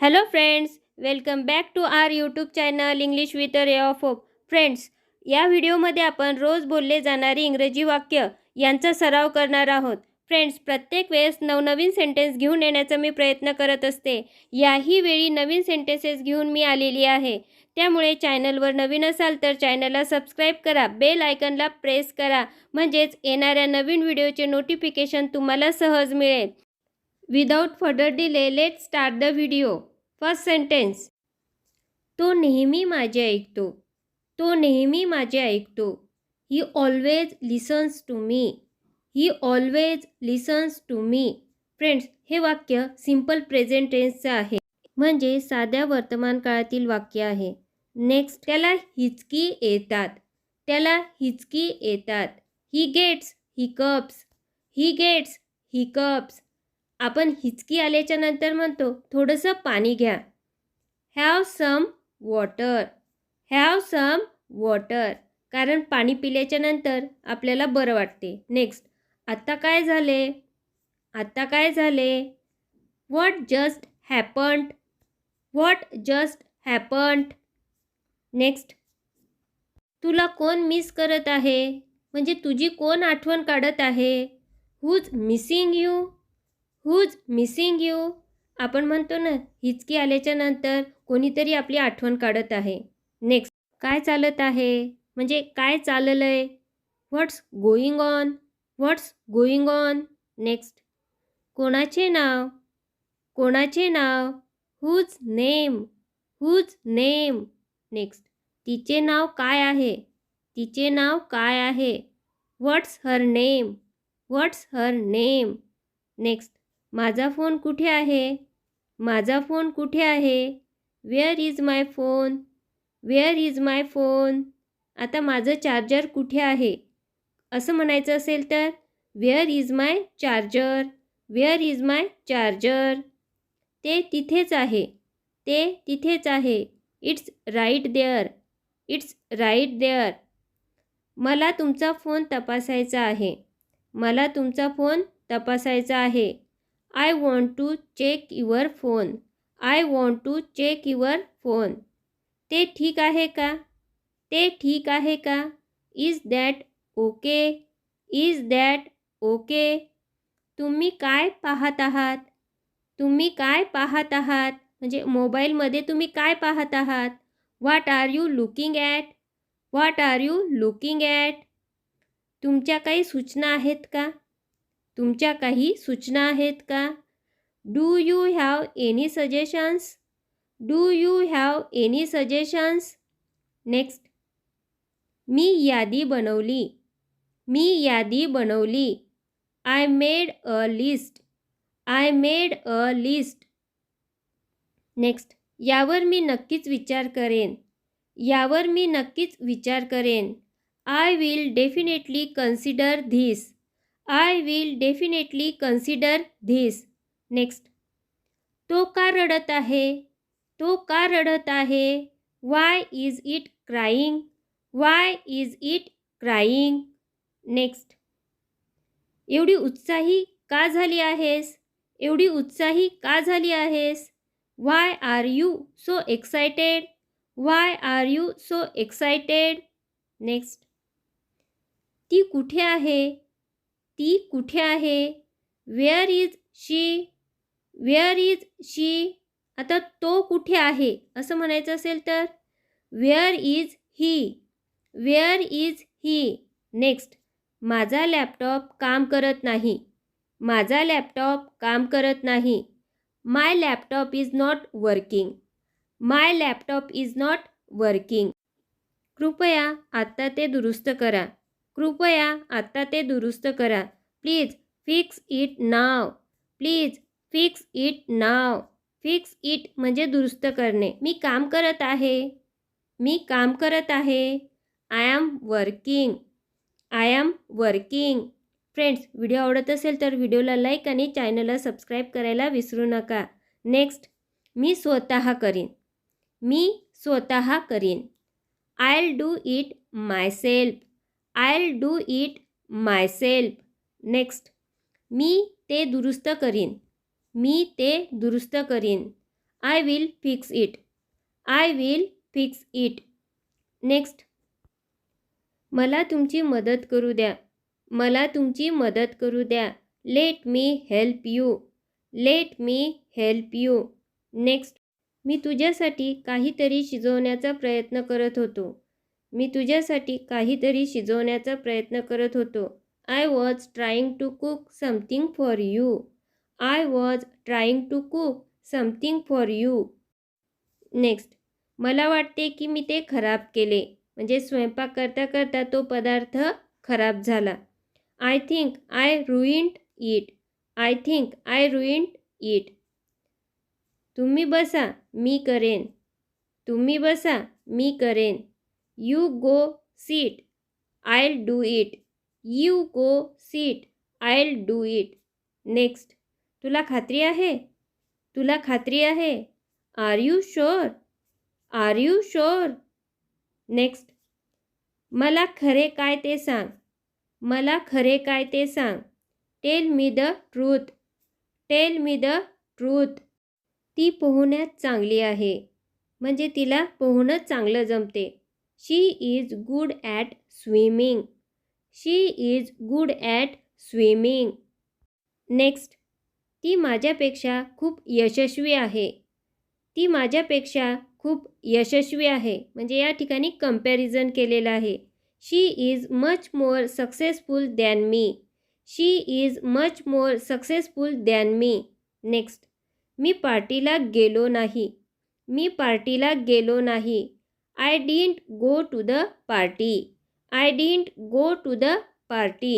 Hello friends welcome back to our YouTube channel English with a ray of hope friends या व्हिडिओमध्ये आपण रोज बोलले जाणारी इंग्रजी वाक्य यांचा सराव करणार आहोत. फ्रेंड्स प्रत्येक वेळेस नवनवीन सेंटेन्स घेऊन येण्याचा मी प्रयत्न करत असते. याही वेळी नवीन सेंटेन्सेस घेऊन मी आलेली आहे. त्यामुळे चॅनलवर नवीन असाल तर चॅनलला सबस्क्राईब करा. बेल आयकनला प्रेस करा. म्हणजेच येणाऱ्या नवीन व्हिडिओचे नोटिफिकेशन तुम्हाला सहज मिळेल. Without further delay let start the video first sentence तो नेहमी माझे ऐकतो. तो नेहमी माझे ऐकतो. He always listens to me he always listens to me friends हे वाक्य सिंपल प्रेझेंट टेन्सचं आहे. म्हणजे साध्या वर्तमान काळातील वाक्य आहे. नेक्स्ट त्याला हिचकी येतात. त्याला हिचकी येतात. He gets hiccups he gets hiccups आपण हिचकी आल्याच्यानंतर म्हणतो थोडंसं पाणी घ्या. Have some water have some water कारण पाणी पिल्याच्या नंतर आपल्याला बरं वाटते. नेक्स्ट आत्ता काय झाले? आत्ता काय झाले? What just happened what just happened next तुला कोण मिस करत आहे? म्हणजे तुझी कोण आठवण काढत आहे? Who's missing you who's missing you आपण म्हणतो ना हिचकी आल्याच्यानंतर कोणीतरी आपली आठवण काढत आहे. नेक्स्ट काय चालत आहे? म्हणजे काय चाललं आहे what's going on what's going on next कोणाचे नाव? कोणाचे नाव? Whose name whose name next तिचे नाव काय आहे? तिचे नाव काय आहे? What's her name what's her name next माझा फोन कुठे आहे? माझा फोन कुठे आहे? Where is my phone where is my phone आता माझं चार्जर कुठे आहे? असं म्हणायचं असेल तर where is my charger where is my charger ते तिथेच आहे. ते तिथेच आहे. It's right there it's right there मला तुमचा फोन तपासायचा आहे. मला तुमचा फोन तपासायचा आहे. I want to check your phone I want to check your phone ते ठीक आहे का? ते ठीक आहे का? Is that okay is that okay तुम्ही काय पाहत आहात? तुम्ही काय पाहत आहात? म्हणजे मोबाईलमध्ये तुम्ही काय पाहत आहात? What are you looking at what are you looking at तुमच्या काही सूचना आहेत का? तुमच्या काही सूचना आहेत का? Do you have any suggestions do you have any suggestions next मी यादी बनवली. मी यादी बनवली. I made a list I made a list next यावर मी नक्कीच विचार करेन. यावर मी नक्कीच विचार करेन. I will definitely consider this I will definitely consider this. Next. तो का रडत आहे? तो का रडत आहे? Why is it crying why is it crying next एवढी उत्साही का झाली आहेस? एवढी उत्साही का झाली आहेस? Why are you so excited why are you so excited next ती कुठे आहे? ती कुठे आहे? Where is she where is she आता तो कुठे आहे? असं म्हणायचं असेल तर where is he where is he next माझा लॅपटॉप काम करत नाही. माझा लॅपटॉप काम करत नाही. My laptop is not working my laptop is not working कृपया आत्ता ते दुरुस्त करा. कृपया आत्ता ते दुरुस्त करा. Please fix it now. Please fix it now. Fix it म्हणजे दुरुस्त करणे. मी काम करत आहे. मी काम करत आहे. I am working I am working friends video आवडत असेल तर व्हिडिओला लाईक आणि चॅनलला सबस्क्राईब करायला विसरू नका. नेक्स्ट मी स्वतः करीन. मी स्वतः करीन. I'll do it myself I'll do it myself next मी ते दुरुस्त करीन. मी ते दुरुस्त करीन. I will fix it I will fix it next मला तुमची मदत करू द्या. मला तुमची मदत करू द्या. Let me help you let me help you next मी तुझ्यासाठी काहीतरी शिजवण्याचा प्रयत्न करत होतो. मी तुझ्यासाठी काहीतरी शिजवण्याचा प्रयत्न करत होतो. I was trying to cook something for you I was trying to cook something for you next मला वाटते की मी ते खराब केले. म्हणजे स्वयंपाक करता करता तो पदार्थ खराब झाला. I think I ruined it I think I ruined it तुम्ही बसा मी करेन. तुम्ही बसा मी करेन. You go sit I'll do it you go sit I'll do it next तुला खात्री आहे? तुला खात्री आहे? Are you sure are you sure next मला खरे काय ते सांग. मला खरे काय ते सांग. Tell me the truth tell me the truth ती पोहण्यात चांगली आहे. म्हणजे तिला पोहणं चांगलं जमते. She is good at swimming she is good at swimming next ती माझ्यापेक्षा खूप यशस्वी आहे. ती माझ्यापेक्षा खूप यशस्वी आहे. म्हणजे या ठिकाणी कंपॅरिझन केलेलं आहे. She is much more successful than me she is much more successful than me next मी पार्टीला गेलो नाही. मी पार्टीला गेलो नाही. I didn't go to the party I didn't go to the party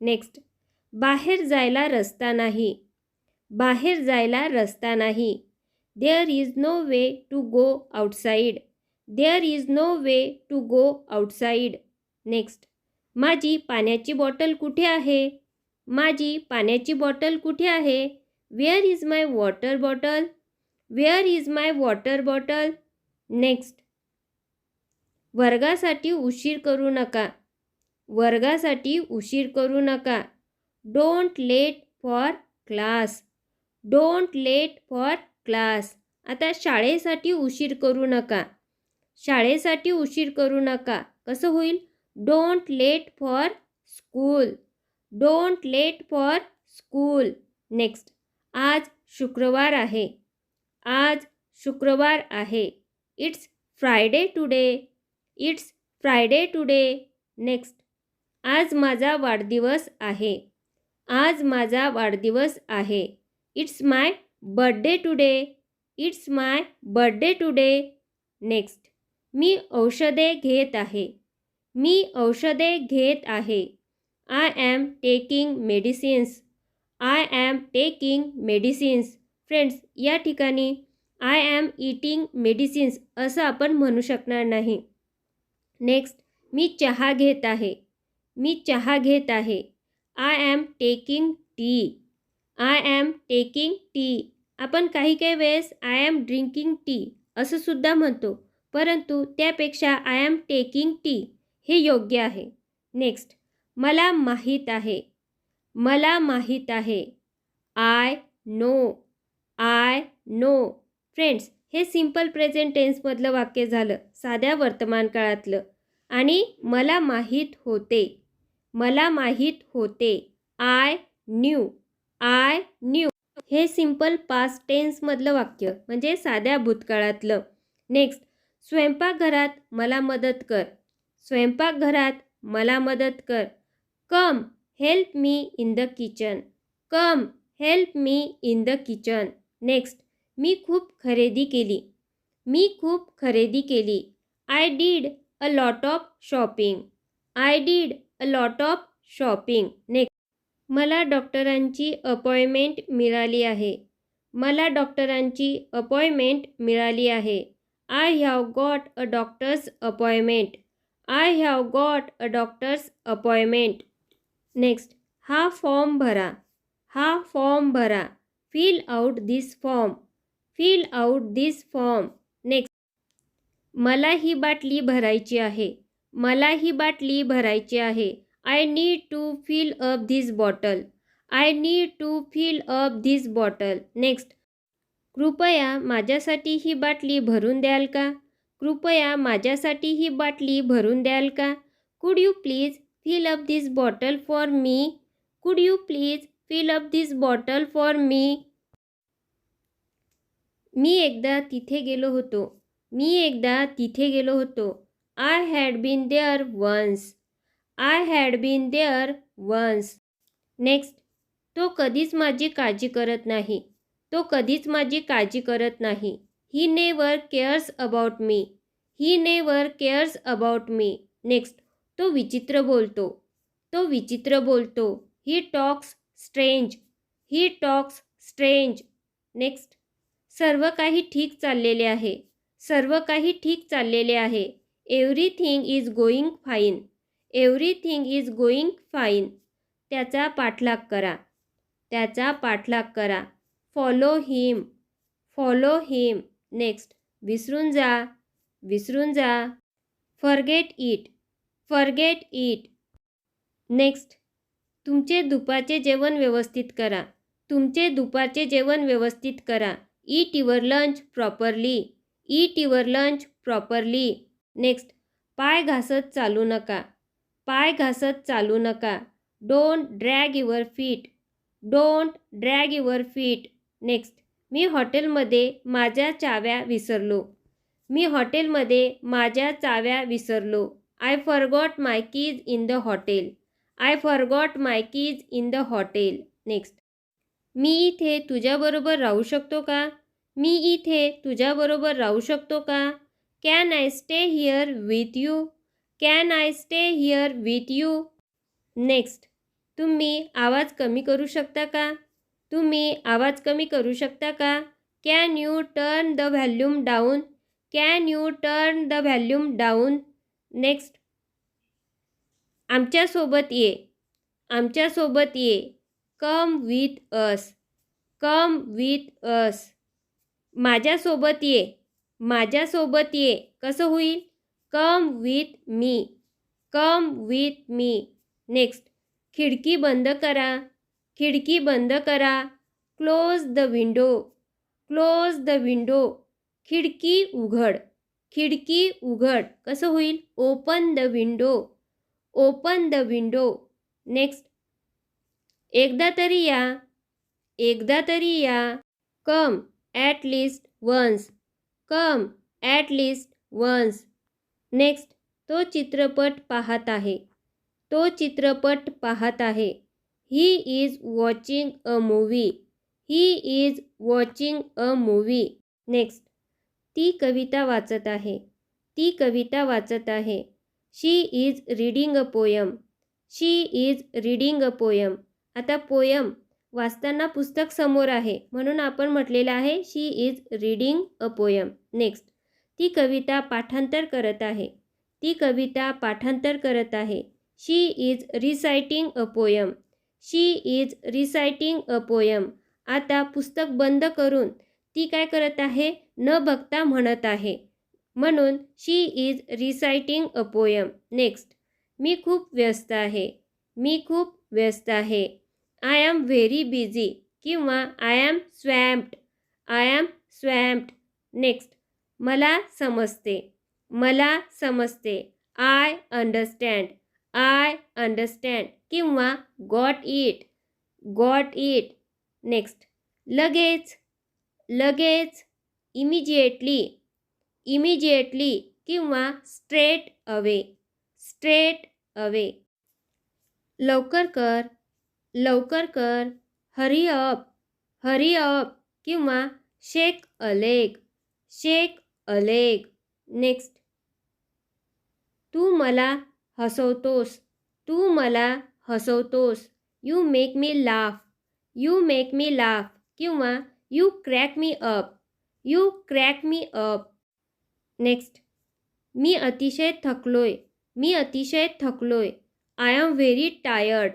next बाहेर जायला रस्ता नाही. बाहेर जायला रस्ता नाही. There is no way to go outside there is no way to go outside next माझी पाण्याची बॉटल कुठे आहे? माझी पाण्याची बॉटल कुठे आहे? Where is my water bottle where is my water bottle next वर्गासाठी उशीर करू नका. वर्गासाठी उशीर करू नका. Don't late for class don't late for class आता शाळेसाठी उशीर करू नका. शाळेसाठी उशीर करू नका. कसं होईल? Don't late for school don't late for school next आज शुक्रवार आहे. आज शुक्रवार आहे. It's Friday today it's Friday today next आज माझा वाढदिवस आहे. आज माझा वाढदिवस आहे. It's my birthday today it's my birthday today next मी औषधे घेत आहे. मी औषधे घेत आहे. I am taking medicines I am taking medicines friends या ठिकाणी आय ॲम इटिंग मेडिसिन्स असं आपण म्हणू शकणार नाही. नेक्स्ट मी चहा घेत आहे. मी चहा घेत आहे. I am taking tea I am taking tea आपण काही काही वेळेस आय ॲम ड्रिंकिंग टी असं सुद्धा म्हणतो, परंतु त्यापेक्षा आय ॲम टेकिंग टी हे योग्य आहे. नेक्स्ट मला माहीत आहे. मला माहीत आहे. I know I know friends हे सिंपल प्रेझेंट टेन्समधलं वाक्य झालं साध्या वर्तमान काळातलं. आणि मला माहीत होते मला माहीत होते आय न्यू आय न्यू हे सिंपल पास्ट टेन्समधलं वाक्य म्हणजे साध्या भूतकाळातलं. नेक्स्ट स्वयंपाकघरात मला मदत कर. स्वयंपाकघरात मला मदत कर. Come help me in the kitchen come help me in the kitchen next मी खूप खरेदी केली. मी खूप खरेदी केली. I did a lot of shopping I did a lot of shopping next मला डॉक्टरांची अपॉइंटमेंट मिळाली आहे. मला डॉक्टरांची अपॉइंटमेंट मिळाली आहे. I have got a doctor's appointment I have got a doctor's appointment next हा फॉर्म भरा. हा फॉर्म भरा. Fill out this form fill out this form next मला ही बाटली भरायची आहे. मला ही बाटली भरायची आहे. I need to fill up this bottle I need to fill up this bottle next कृपया माझ्यासाठी ही बाटली भरून द्याल का? कृपया माझ्यासाठी ही बाटली भरून द्याल का? Could you please fill up this bottle for me could you please fill up this bottle for me मी एकदा तिथे गेलो होतो. मी एकदा तिथे गेलो होतो. I had been there once I had been there once next तो कधीच माझी काळजी करत नाही. तो कधीच माझी काळजी करत नाही. He never cares about me he never cares about me next तो विचित्र बोलतो. तो विचित्र बोलतो. He talks strange he talks strange next सर्व काही ठीक चाललेले आहे. सर्व काही ठीक चाललेले आहे. Everything is going fine everything is going fine त्याचा पाठलाग करा. त्याचा पाठलाग करा. Follow him follow him next विसरून जा. विसरून जा. Forget it forget it next तुमचे दुपारचे जेवण व्यवस्थित करा. तुमचे दुपारचे जेवण व्यवस्थित करा. Eat your lunch properly eat your lunch properly next पाय घासत चालू नका. पाय घासत चालू नका. Don't drag your feet don't drag your feet next मी हॉटेलमध्ये माझ्या चाव्या विसरलो. मी हॉटेलमध्ये माझ्या चाव्या विसरलो. I forgot my keys in the hotel I forgot my keys in the hotel next मी इथे तुझ्याबरोबर राहू शकतो का? मी इथे तुझ्याबरोबर राहू शकतो का? Can I stay here with you can I stay here with you next तुम्ही आवाज कमी करू शकता का? तुम्ही आवाज कमी करू शकता का? Can you turn the volume down can you turn the volume down next आमच्यासोबत ये. आमच्यासोबत ये. Come with us come with us माझ्यासोबत ये. माझ्यासोबत ये. कसं होईल? Come with me come with me next खिडकी बंद करा. खिडकी बंद करा. Close the window close the window खिडकी उघड. खिडकी उघड. कसं होईल? Open the window open the window next एकदा तरी या. एकदा तरी या. Come at least once. Come at least once. Next तो चित्रपट पाहत आहे. तो चित्रपट पाहत आहे. He is watching a movie. He is watching a movie. Next ती कविता वाचत आहे. ती कविता वाचत आहे. She is reading a poem. She is reading a poem. आता पोयम वाचताना पुस्तक समोर आहे. म्हणून आपण म्हटलेलं आहे she is reading a poem next ती कविता पाठांतर करत आहे. ती कविता पाठांतर करत आहे. She is reciting a poem she is reciting a poem आता पुस्तक बंद करून ती काय करत आहे? न बघता म्हणत आहे. म्हणून she is reciting a poem next मी खूप व्यस्त आहे. मी खूप व्यस्त आहे. आय एम व्हेरी बिझी किंवा I am swamped I am swamped next मला समजते. मला समजते. आय अंडरस्टँड आय अंडरस्टँड किंवा got it got it next लगेच. लगेच. इमिजिएटली इमिजिएटली किंवा स्ट्रेट अवे स्ट्रेट अवे लवकर कर. लवकर कर हरी अप हरी अप किंवा shake a leg shake a leg next तू मला हसवतोस तू मला हसवतोस. You make me laugh you make me laugh किंवा you crack me up you crack me up next मी अतिशय थकलोय मी अतिशय थकलोय. I am very tired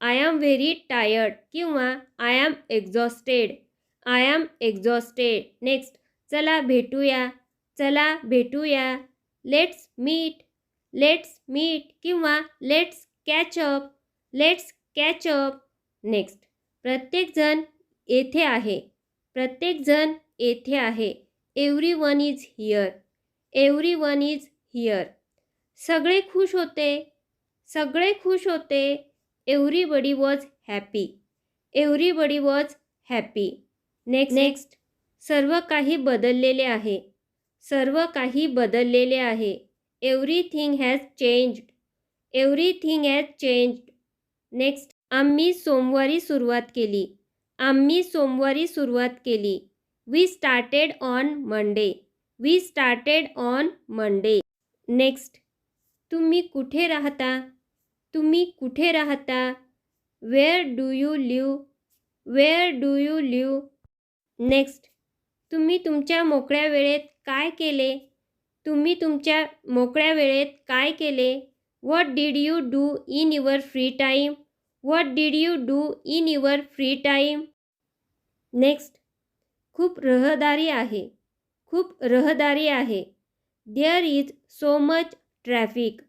I am very tired किंवा I am exhausted I am exhausted next चला भेटूया. चला भेटूया. लेट्स मीट लेट्स मीट किंवा let's catch up let's catch up next प्रत्येकजण येथे आहे. प्रत्येकजण येथे आहे. Everyone is here one is here सगळे खुश होते. सगळे खुश होते. Everybody was happy everybody was happy next next सर्व काही बदललेले आहे. सर्व काही बदललेले आहे. Everything has changed everything has changed next आम्ही सोमवारी सुरुवात केली. आम्ही सोमवारी सुरुवात केली. We started on Monday we started on Monday next तुम्ही कुठे राहता? तुम्ही कुठे राहता? Where do you live where do you live next तुम्ही तुमच्या मोकळ्या वेळेत काय केले? तुम्ही तुमच्या मोकळ्या वेळेत काय केले? What did you do in your free time what did you do in your free time next खूप रहदारी आहे. खूप रहदारी आहे. There is so much traffic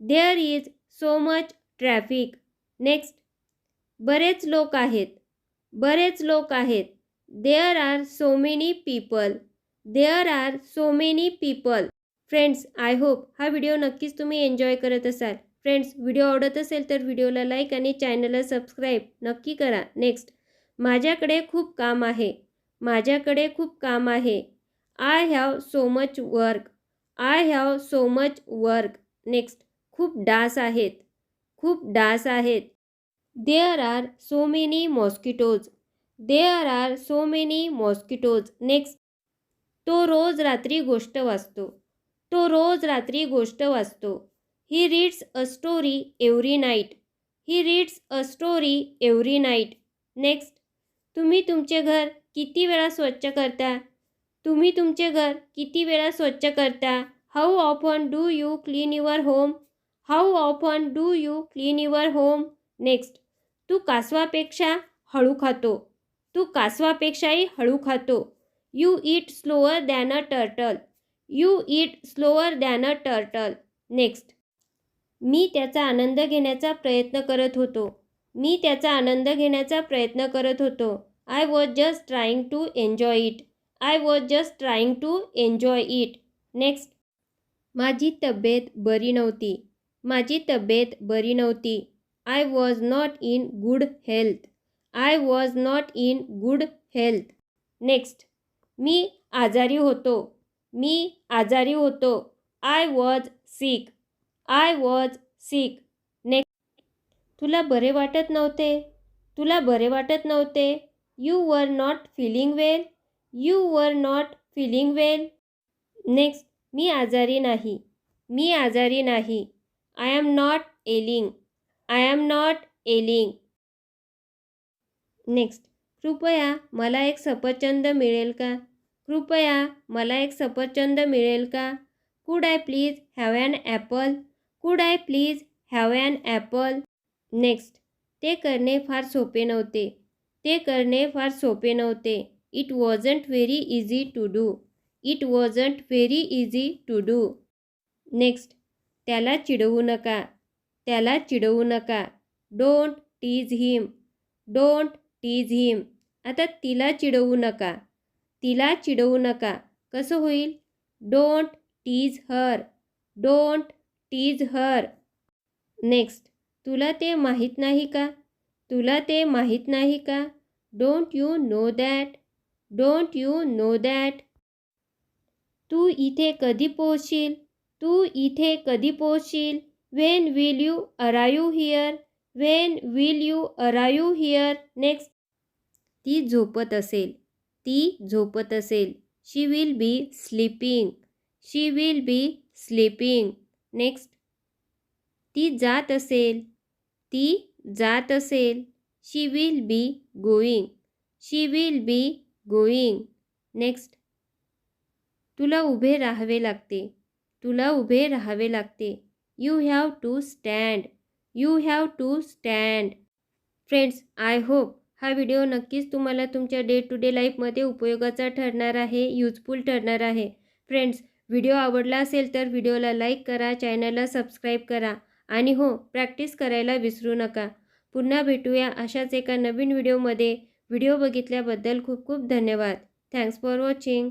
there is so much traffic next बरेच लोक आहेत. बरेच लोक आहेत. There are so many people there are so many people friends I hope हा व्हिडिओ नक्कीच तुम्ही एन्जॉय करत असाल. फ्रेंड्स व्हिडिओ आवडत असेल तर व्हिडिओला लाईक आणि चॅनलला सबस्क्राईब नक्की करा. नेक्स्ट माझ्याकडे खूप काम आहे. माझ्याकडे खूप काम आहे. I have so much work I have so much work next खूप डास आहेत. खूप डास आहेत. There are so many mosquitoes there are so many mosquitoes next तो रोज रात्री गोष्ट वाचतो. तो रोज रात्री गोष्ट वाचतो. He reads a story every night he reads a story every night next तुम्ही तुमचे घर किती वेळा स्वच्छ करता? तुम्ही तुमचे घर किती वेळा स्वच्छ करता? How often do you clean your home how often do you clean your home next तू कासवापेक्षा हळू खातो. तू कासवापेक्षाही हळू खातो. You eat slower than a turtle you eat slower than a turtle next मी त्याचा आनंद घेण्याचा प्रयत्न करत होतो. मी त्याचा आनंद घेण्याचा प्रयत्न करत होतो. I was just trying to enjoy it I was just trying to enjoy it next माझी तब्येत बरी नव्हती. माझी तब्येत बरी नव्हती. I was not in good health I was not in good health next मी आजारी होतो. मी आजारी होतो. I was sick I was sick next तुला बरे वाटत नव्हते? तुला बरे वाटत नव्हते? You were not feeling well you were not feeling well next मी आजारी नाही. मी आजारी नाही. I am not ailing I am not ailing next कृपया मला एक सफरचंद मिळेल का? कृपया मला एक सफरचंद मिळेल का? Could I please have an apple could I please have an apple next ते करणे फार सोपे नव्हते. ते करणे फार सोपे नव्हते. It wasn't very easy to do it wasn't very easy to do next त्याला चिडवू नका. त्याला चिडवू नका. Don't tease him don't tease him आता तिला चिडवू नका. तिला चिडवू नका. कसं होईल? Don't tease her don't tease her next तुला ते माहीत नाही का? तुला ते माहीत नाही का? Don't you know that don't you know that तू इथे कधी पोहोचशील तू इथे कधी पोहोचशील? When will you arrive here when will you arrive here next ती झोपत असेल. ती झोपत असेल. She will be sleeping she will be sleeping next ती जात असेल. ती जात असेल. She will be going she will be going next तुला उभे राहावे लागते. तुला उभे राहावे लागते. You have to stand you have to stand friends I hope हा व्हिडिओ नक्कीच तुम्हाला तुमच्या डे टू डे लाईफमध्ये उपयोगाचा ठरणार आहे यूजफुल ठरणार आहे. फ्रेंड्स व्हिडिओ आवडला असेल तर व्हिडिओला लाईक करा चॅनलला सबस्क्राईब करा आणि हो प्रॅक्टिस करायला विसरू नका. पुन्हा भेटूया अशाच एका नवीन व्हिडिओमध्ये व्हिडिओ बघितल्याबद्दल खूप खूप धन्यवाद. Thanks for watching